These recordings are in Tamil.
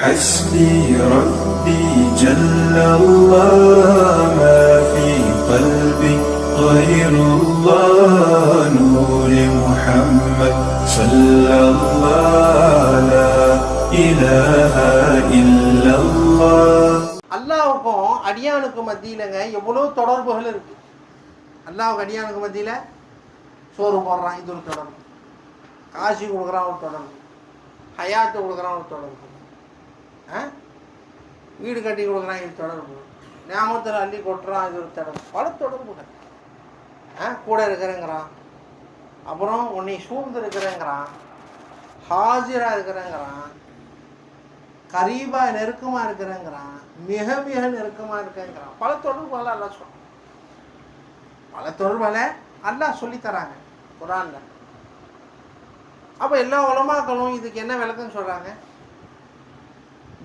حسبي ربي جل الله ما في قلبي غير الله نور محمد صلى الله لا إله إلا الله அல்லாவுக்கும் அடியானுக்கும் மத்தியிலங்க எவ்வளோ தொடர்புகள் இருக்கு அல்லாவுக்கு அடியானுக்கு மத்தியில் சோறு போடுறான் இது ஒரு தொடர்பு காசி கொடுக்குறான் ஒரு தொடர்பு ஹயாத்து கொடுக்குறான் ஒரு தொடர்பு ஆ வீடு கட்டி கொடுக்குறான் இது தொடர்பு. ஞாபகத்தில் அள்ளி கொட்டுறான் இது ஒரு தொடர்பு. பல தொடர்புகள் ஆ? கூட இருக்கிறேங்கிறான். அப்புறம் உன்னை சூழ்ந்து இருக்கிறேங்கிறான். ஹாஜராக இருக்கிறேங்கிறான். கரீபா நெருக்கமாக இருக்கிறேங்கிறான். மிக மிக நெருக்கமாக இருக்கேங்கிறான் பல தொடர்புகளை எல்லாம் சொல்றான் பல தொடர்புகளை எல்லாம் சொல்லித் தராங்க அப்போ எல்லா உலமாக்களும் இதுக்கு என்ன விளக்கம் சொல்கிறாங்க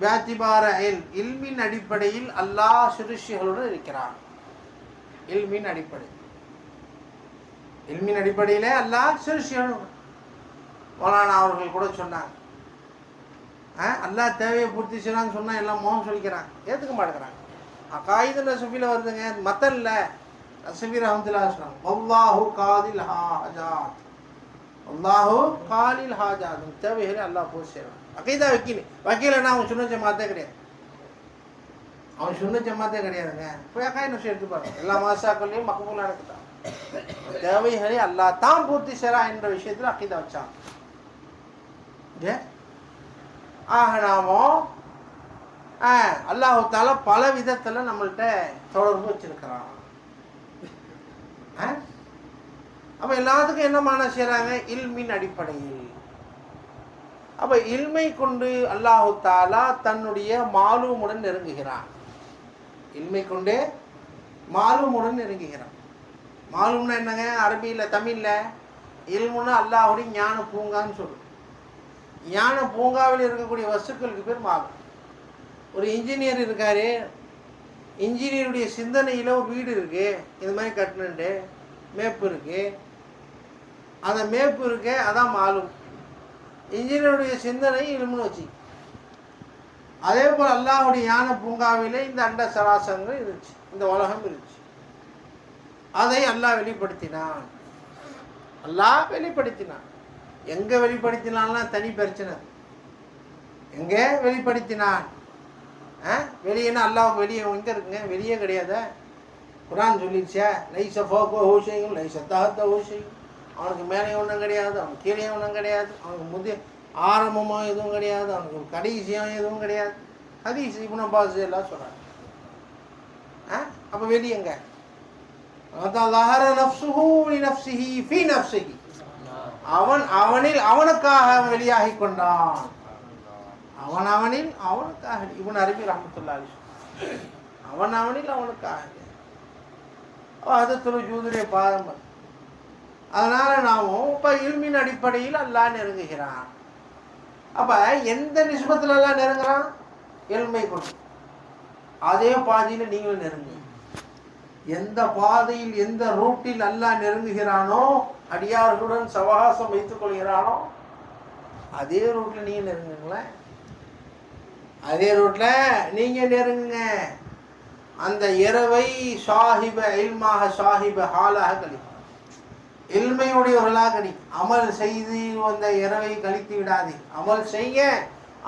வியாத்திபார இல் இல்மின் அடிப்படையில் அல்லாஹ் சிறுஷிகளுடன் இருக்கிறான் இல்மின் அடிப்படை இல்மின் அடிப்படையிலே அல்லாஹ் சிறுஷிகளுடன் மௌலானா அவர்கள் கூட சொன்னாங்க ஆ அல்லாஹ் தேவையை பூர்த்தி செய்யலாம்னு சொன்னால் எல்லாம் மோகம் சொல்லிக்கிறாங்க ஏற்றுக்க மாட்டேங்கிறாங்க காயிது நசபியில் வருதுங்க மத்தல்ல நசபி ரஹமத்துல்லா சொன்னாங்க அல்லாஹு காதில் ஹாஜாத் அல்லாஹு காலில் ஹாஜாத் தேவைகளை அல்லாஹ் பூர்த்தி செய்யலாம் அகைதா வக்கீல். வக்கீலன்னா அவன் சொன்ன ஜமாத்தே கிடையாது. அவன் சொன்ன ஜமாத்தே கிடையாதுங்க. போய் அக்கா என்ன எடுத்து பாருங்க. எல்லா மாசாக்கள்லையும் மகபூலா நடக்குதான். தேவைகளை அல்லாஹ் தான் பூர்த்தி செய்றா என்ற விஷயத்தில் அகைதா வச்சான். ஏ? ஆக நாமோ ஆ தால பல விதத்தில் நம்மள்கிட்ட தொடர்பு வச்சிருக்கிறான். அப்போ எல்லாத்துக்கும் என்ன மானம் செய்கிறாங்க இல்மின் அடிப்படையில். அப்போ இல்மை கொண்டு அல்லாஹு தாலா தன்னுடைய மாலூமுடன் நெருங்குகிறான். இல்மை கொண்டு மாலூமுடன் நெருங்குகிறான். மாலூம்னா என்னங்க? அரபியில் தமிழில் இல்முன்னா அல்லாஹுடைய ஞான பூங்கான்னு சொல்லும் ஞான பூங்காவில் இருக்கக்கூடிய வஸ்துக்களுக்கு பேர் மாலும். ஒரு இன்ஜினியர் இருக்காரு. இன்ஜினியருடைய சிந்தனையில் ஒரு வீடு இருக்கு. இது மாதிரி கட்டணுண்டு மேப்பு இருக்கு. அந்த மேப்பு இருக்கு அதான் மாலும். இன்ஜினியருடைய சிந்தனை இலுமுன்னு வச்சு. அதே போல் அல்லாஹுடைய ஞான பூங்காவிலே இந்த அண்ட சராசரங்கள் இருந்துச்சு. இந்த உலகம் இருந்துச்சு. அதை அல்லாஹ் வெளிப்படுத்தினான். அல்லாஹ் வெளிப்படுத்தினான். எங்கே வெளிப்படுத்தினான்னா தனி பிரச்சனை. எங்கே வெளிப்படுத்தினான்? வெளியேன்னா அல்லாவுக்கு வெளியே எங்கே இருக்குங்க? வெளியே கிடையாத? குரான் சொல்லிடுச்சே லைச ஃபோக்கோ ஹூஷையும் லைச தகத்த ஹூஷையும் அவனுக்கு மேலே ஒன்றும் கிடையாது அவனுக்கு கீழே ஒன்றும் கிடையாது அவனுக்கு முதிய ஆரம்பமோ எதுவும் கிடையாது அவனுக்கு கடைசியம் எதுவும் கிடையாது. ஹதீஸ் இப்போ பாஸ் எல்லாம் சொல்கிறாங்க ஆ? அப்போ வெளியங்க அவன் அவனில் அவனுக்காக வெளியாகி கொண்டான். அவன் அவனில் அவனுக்காக இவன் அரபி ரஹமத்துல்லா அவன் அவனில் அவனுக்காக. அது துரு ஜூதுடைய பாதம் அதனால் நாமும் இப்போ இல்மின் அடிப்படையில் அல்லா நெருங்குகிறான். அப்போ எந்த நிஸ்பத்தில் எல்லாம் நெருங்குறான்? எல்மை கொண்டு. அதே பாதையில் நீங்களும் நெருங்கு. எந்த பாதையில் எந்த ரூட்டில் நல்லா நெருங்குகிறானோ அடியார்களுடன் சவகாசம் வைத்துக் கொள்கிறானோ அதே ரூட்டில் நீங்கள் நெருங்குங்களேன் அதே ரூட்டில் நீங்கள் நெருங்குங்க. அந்த இரவை சாஹிப இல்மாக சாஹிப ஹாலாக கழிக்கும் இல்மையுடையவர்களாக நீ. அமல் செய்து வந்த இரவை கழித்து விடாதே. அமல் செய்ய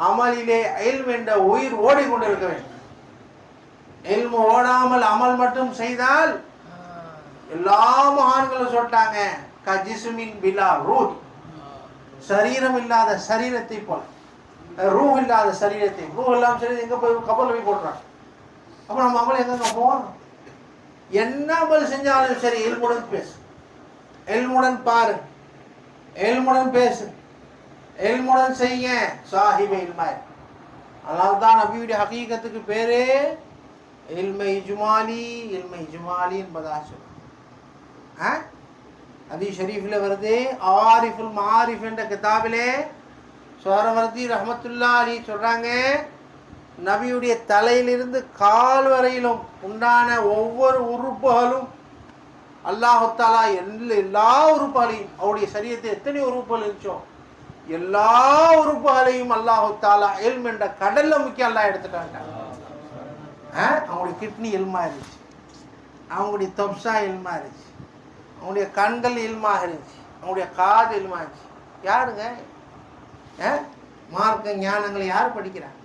அமலிலே இல்ம் என்ற உயிர் ஓடிக்கொண்டிருக்க வேண்டும். இல்மு ஓடாமல் அமல் மட்டும் செய்தால் எல்லா மகான்களும் சொல்லிட்டாங்க கஜிசுமின் பிலா ரூ சரீரம் இல்லாத சரீரத்தை போல. ரூ இல்லாத சரீரத்தை. ரூ எல்லாம் சரி எங்க போய் கப்பல் போய் போடுறாங்க அப்ப நம்ம அமல் எங்க போகணும்? என்ன அமல் செஞ்சாலும் சரி எல்முடன் பேசு. எல்முடன் பாரு. எல்முடன் பேசு. எல்முடன் செய்ய சாஹிப இல்மாய். அதனால தான் நபியுடைய ஹகீகத்துக்கு பேரு இல்மை ஜுமாலி இல்மை ஜுமாலி என்பதாக சொல்லுவாங்க அதி ஷரீஃபில் வருது ஆரிஃபுல் மாரிஃப் என்ற கிதாபிலே சோரவர்தி ரஹமத்துல்லா அலி சொல்கிறாங்க நபியுடைய தலையிலிருந்து கால் வரையிலும் உண்டான ஒவ்வொரு உறுப்புகளும் அல்லாஹத்தாலா எல்லா எல்லா உறுப்புகளையும் அவருடைய சரீரத்தில் எத்தனை உறுப்புகள் இருந்துச்சோ எல்லா உறுப்புகளையும் அல்லாஹத்தாலா எல்ம் என்ற கடல்ல முக்கிய அல்லா எடுத்துட்டாங்க. ஆ? அவங்களுடைய கிட்னி எல்மா இருந்துச்சு. அவங்களுடைய தொப்சா எல்மா இருந்துச்சு. அவங்களுடைய கண்கள் இல்மாக இருந்துச்சு. அவங்களுடைய காது இல்மா இருந்துச்சு. யாருங்க? ஆ? மார்க்க ஞானங்களை யார் படிக்கிறாங்க?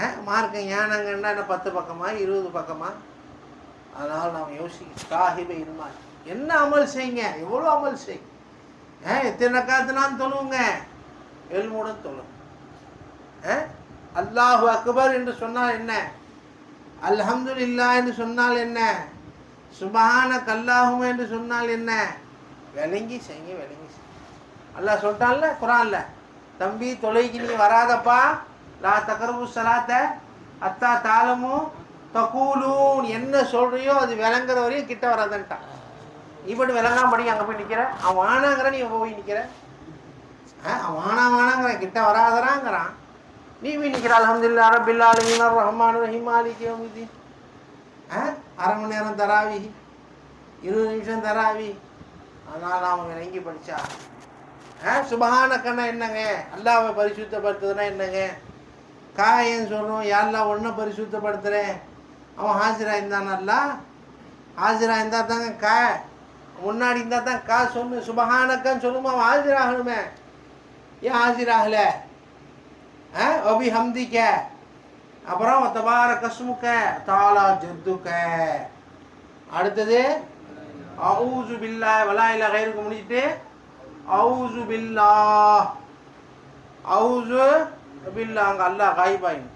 ஆ? மார்க்க ஞானங்கன்னா என்ன பத்து பக்கமா இருபது பக்கமா? அதனால் நாம் யோசிக்க சாஹிப இருமா என்ன அமல் செய்யுங்க? எவ்வளோ அமல் செய்? ஆ எத்தனை காத்துனான்னு தொழுவுங்க. எல்முடன் தொழும். ஆ? அல்லாஹு அக்பர் என்று சொன்னால் என்ன? அல்ஹம்துலில்லா என்று சொன்னால் என்ன? சுபஹான கல்லாகும் என்று சொன்னால் என்ன? விளங்கி செய்யுங்க விளங்கி செய்யுங்க. அல்லாஹ் சொல்லிட்டான்ல குரான்ல தம்பி தொலைக்கு நீ வராதப்பா. லா தகரவு சலாத்த அத்தா தாளமும் தகூலூன் என்ன சொல்றியோ அது விளங்குற வரையும் கிட்ட வராதுன்ட்டான். நீ மட்டும் விளங்காம அங்கே போய் நிற்கிற அவன் வானாங்கிற நீ போய் நிற்கிற அவன் வானா வானாங்கிறான் கிட்ட வராதராங்கிறான் நீ போய் நிற்கிற அலமதுல்லா ரபில்லா ஆலமீன் ரஹ்மான் ரஹீம் மாலிக் ஆ அரை மணி நேரம் தராவி. இருபது நிமிஷம் தராவி. அதனால் அவன் விளங்கி படிச்சா. ஆ சுபஹான கண்ணா என்னங்க? அல்லாவை பரிசுத்தப்படுத்துதுன்னா என்னங்க? காயன்னு சொல்கிறோம் யாரெல்லாம் ஒன்றை பரிசுத்தப்படுத்துகிறேன் அவன் ஹாஜரா இருந்தான் அல்லா இருந்தால் தாங்க கா முன்னாடி இருந்தால் தான் கா சொல்லு சுபஹானக்கான்னு சொல்லுமா அவன் ஹாஜராகணுமே ஏன் ஹாஜராகல ஆ அபி ஹம்திக்க. அப்புறம் தபார கஸ்முக்க தாலா ஜத்துக்க அடுத்தது அவுசு பில்லா வலாயில கயிறுக்கு முடிச்சுட்டு அவுசு பில்லா அவுசு பில்லா அங்கே அல்லாஹ் காய்பாயின்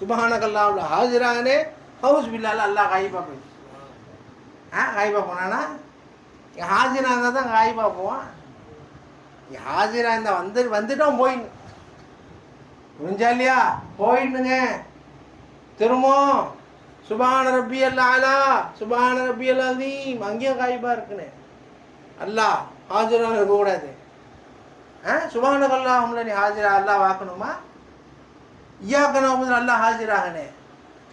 சுபஹானக் அல்லாஹ் ஹவுஸ் பில்லால் எல்லாம் காய்ப்பாக போய் ஆ காய்ப்பாக போனானா இங்கே ஹாஜிராக இருந்தால் தான் காய்ப்பாக போவான் இங்கே ஹாஜிராக இருந்தால் வந்து வந்துட்டோம் போயின்னு புரிஞ்சா இல்லையா? போயிடுங்க. திரும்ப சுபான ரப்பி அல்லாலா சுபான ரப்பி அல்லாதீம் அங்கேயும் காய்ப்பாக இருக்குன்னு. அல்லாஹ் ஹாஜராக இருக்கக்கூடாது. ஆ சுபான கல்லாஹம்ல நீ ஹாஜரா அல்லா வாக்கணுமா? ஐயாக்கன அல்லா அல்லாஹ் ஹாஜராகனே.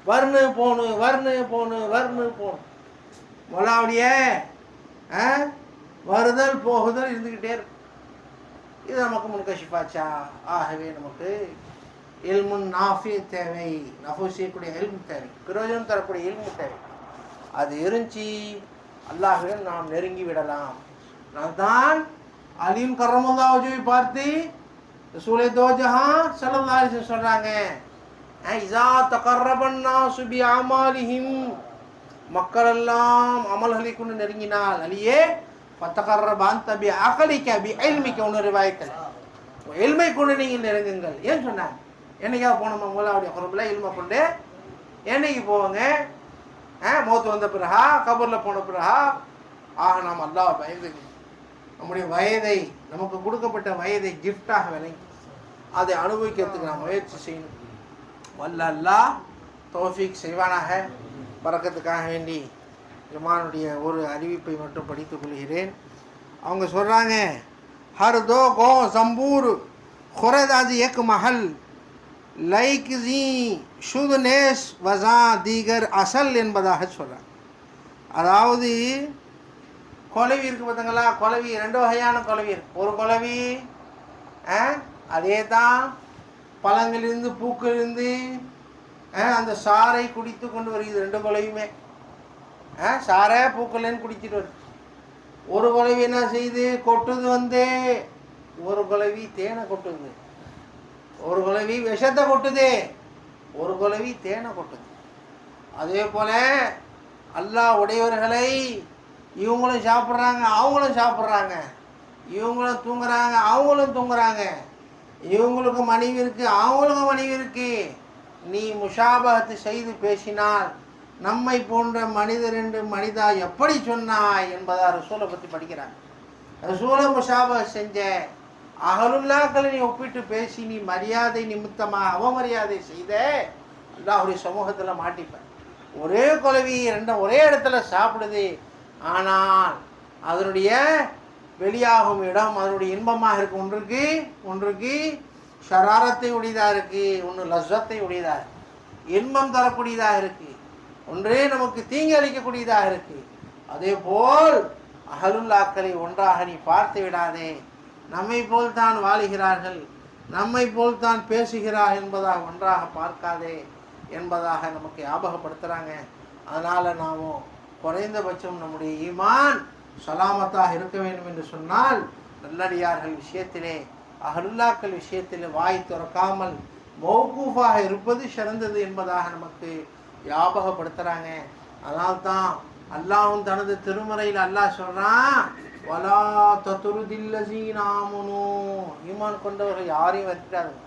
வர்ணு போணு வர்ணு போணு வர்ணு போணு மொலாவுடைய ஆ வருதல் போகுதல் இருந்துக்கிட்டே இருக்கும். இது நமக்கு முன்கஷிப்பாச்சா ஆகவே நமக்கு எல்முன் நாஃபி தேவை. நஃபு செய்யக்கூடிய எல்மு தேவை. பிரயோஜனம் தரக்கூடிய எல்மு தேவை. அது இருந்துச்சு அல்லாஹுடன் நாம் நெருங்கி விடலாம். தான் அலீம் கரமுல்லா பார்த்து ரசூலை தோஜஹா ஜஹான் சொல்கிறாங்க மக்கள் எல்லாம் அமல்களை கொண்டு நெருங்கினால். அலியே பத்தகர்ரபான் தபி அகலிக்க பி எல்மிக்க ஒன்று ரிவாய்க்கல் எல்மை கொண்டு நீங்கள் நெருங்குங்கள். ஏன் சொன்னாங்க என்னைக்கா போனோம்? மூலாவுடைய குரம்பில் எல்மை கொண்டு என்னைக்கு போவாங்க? ஆ மௌத்து வந்த பிறகா? கபூரில் போன பிறகா? ஆக நாம் அல்லா பயந்து நம்முடைய வயதை நமக்கு கொடுக்கப்பட்ட வயதை கிஃப்டாக விளங்கி அதை அனுபவிக்கிறதுக்கு நாம் முயற்சி செய்யணும். வல்ல அல்லாஹ் தௌஃபீக் செய்வானாக பறக்கத்துக்காக வேண்டி ஜமானுடைய ஒரு அறிவிப்பை மட்டும் படித்துக் கொள்கிறேன் அவங்க சொல்கிறாங்க ஹர் தோ கோ சம்பூர் खुरदाजी एक महल லைக் ஜி ஷுதுனேஷ் வசா தீகர் அசல் என்பதாக சொல்கிறார் அதாவது குலவி இருக்கு பார்த்தீங்களா குலவி ரெண்டு வகையான குலவி இருக்கு ஒரு குலவி ஆ, அதே தான் பழங்களிலிருந்து பூக்களிலிருந்து ஆ, அந்த சாறை குடித்து கொண்டு வருகிறது ரெண்டு குலவியுமே ஆ, பூக்கள்னு குடிச்சிட்டு வருது. ஒரு குலவி என்ன செய்யுது கொட்டுது வந்து. ஒரு குலவி தேனை கொட்டுது. ஒரு குலவி விஷத்தை கொட்டுது. ஒரு குலவி தேனை கொட்டுது. அதே போல் அல்லா உடையவர்களை இவங்களும் சாப்பிட்றாங்க அவங்களும் சாப்பிட்றாங்க. இவங்களும் தூங்குறாங்க அவங்களும் தூங்குறாங்க. இவங்களுக்கு மனைவி இருக்கு அவங்களுக்கும் மனைவி இருக்கு. நீ முஷாபகத்து செய்து பேசினால் நம்மை போன்ற மனிதர் என்று மனிதா எப்படி சொன்னாய் என்பதா ரசூலை பற்றி படிக்கிறாங்க. ரசூலை முஷாபக செஞ்ச அகலுல்லாக்களை நீ ஒப்பிட்டு பேசி நீ மரியாதை நிமித்தமாக அவமரியாதை செய்த அல்லாஹுடைய சமூகத்தில் மாட்டிப்பேன் ஒரே குலவி ரெண்டும் ஒரே இடத்துல சாப்பிடுது. ஆனால் அதனுடைய வெளியாகும் இடம் அதனுடைய இன்பமாக இருக்கு. ஒன்றுக்கு ஒன்றுக்கு ஷராரத்தை உடையதாக இருக்கு ஒன்று லஸ்ஸத்தை உடையதாக இருக்கு. இன்பம் தரக்கூடியதாக இருக்கு. ஒன்றே நமக்கு தீங்கு அளிக்கக்கூடியதாக இருக்கு. அதே போல் அகலுல்லாக்களை ஒன்றாக நீ பார்த்து விடாதே. நம்மை போல் தான் வாழுகிறார்கள் நம்மை போல் தான் பேசுகிறார் என்பதாக ஒன்றாக பார்க்காதே என்பதாக நமக்கு ஞாபகப்படுத்துகிறாங்க அதனால் நாமும் குறைந்தபட்சம் நம்முடைய ஈமான் சலாமத்தாக இருக்க வேண்டும் என்று சொன்னால் நல்லடியார்கள் விஷயத்திலே அகலுல்லாக்கள் விஷயத்திலே வாய் திறக்காமல் மௌகூஃபாக இருப்பது சிறந்தது என்பதாக நமக்கு ஞாபகப்படுத்துகிறாங்க அதனால்தான் அல்லாஹும் தனது திருமறையில் அல்லாஹ் சொல்கிறான் வலா தத்துருதில்லசீனாமுனு ஈமான் கொண்டவர்கள் யாரையும் வெற்றிடாதுங்க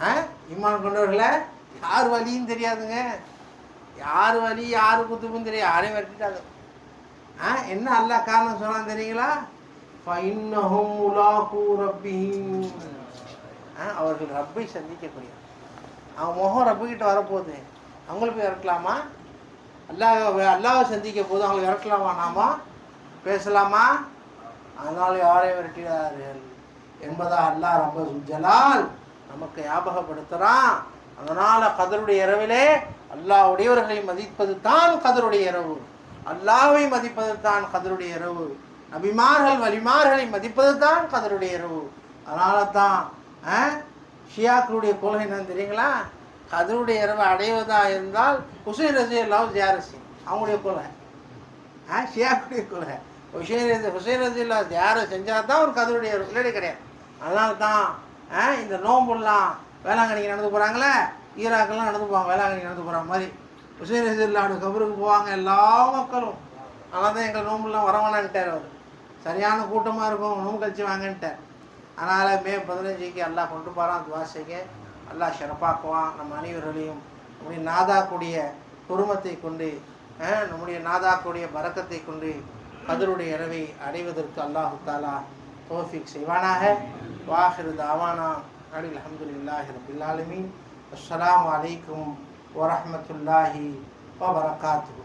ஆ? ஈமான் கொண்டவர்களை யார் வழியும் தெரியாதுங்க. யார் வழி யார் குத்துப்பும் தெரியாது. யாரையும் வெற்றிட்டாது என்ன அல்லாஹ் காரணம் சொன்னான் தெரியுங்களா? ஃபைன்னஹும் முலாகு ரப்பிஹிம். அவர்கள் ரப்பை சந்திக்கக்கூடிய. அவன் முகம் ரப்புக்கிட்ட வரப்போகுது. அவங்களுக்கு போய் இறக்கலாமா? அல்லாஹ் அல்லாவை சந்திக்க போது அவங்களை இறக்கலாமா நாம? பேசலாமா? அதனால் யாரை விரட்டினார்கள்? என்பதாக அல்லாஹ் ரப்ப ஜலால் நமக்கு ஞாபகப்படுத்துகிறான் அதனால் கதருடைய இரவிலே அல்லாஹ் உடையவர்களை மதிப்பது தான் கதருடைய இரவு. அல்லாவை மதிப்பது தான் கதருடைய இரவு. நபிமார்கள் வலிமார்களை மதிப்பது தான் கதருடைய இரவு. அதனால தான் ஆ, ஷியாக்களுடைய கொள்கை என்னன்னு தெரியுங்களா? கதருடைய இரவு அடைவதாக இருந்தால் ஹுசைன் ரசி அல்லாவும் ஜியாரசி அவங்களுடைய கொள்கை. ஆ? ஷியாக்குடைய கொள்கை. ஹுசைன் ரசி ஹுசைன் ரசி அல்லா ஜியாரை செஞ்சால் தான் ஒரு கதருடைய இரவு. இல்லடி கிடையாது. அதனால தான் ஆ, இந்த நோம்புலாம் வேளாங்கண்ணிக்கு நடந்து போகிறாங்களே ஈராக்கெல்லாம் நடந்து போவாங்க. வேளாங்கண்ணி நடந்து போகிற மாதிரி. ஹுசைன் ரசி கபருக்கு போவாங்க எல்லா மக்களும். அதனால தான் எங்கள் நோம்புலாம் வரவேணான்ட்டார் அவர். சரியான கூட்டமாக இருக்கும் நோம்பு கழிச்சு வாங்கன்ட்டார். அதனால் மே பதினஞ்சுக்கு அல்லாஹ் கொண்டு போகிறான் துவாசைக்கு அல்லாஹ் சிறப்பாக்குவான். நம்ம அனைவர்களையும் நம்முடைய நாதாக்குடைய குருமத்தை கொண்டு நம்முடைய நாதாக்குடைய பறக்கத்தை கொண்டு கதருடைய இரவை அடைவதற்கு அல்லாஹு தாலா தோஃபிக் செய்வானாக. வாஹிரு தாவானா. அலில் அஹமதுல்லாஹி பில்லாலுமி அஸ்லாம் அஸ்ஸலாமு ورحمة الله وبركاته.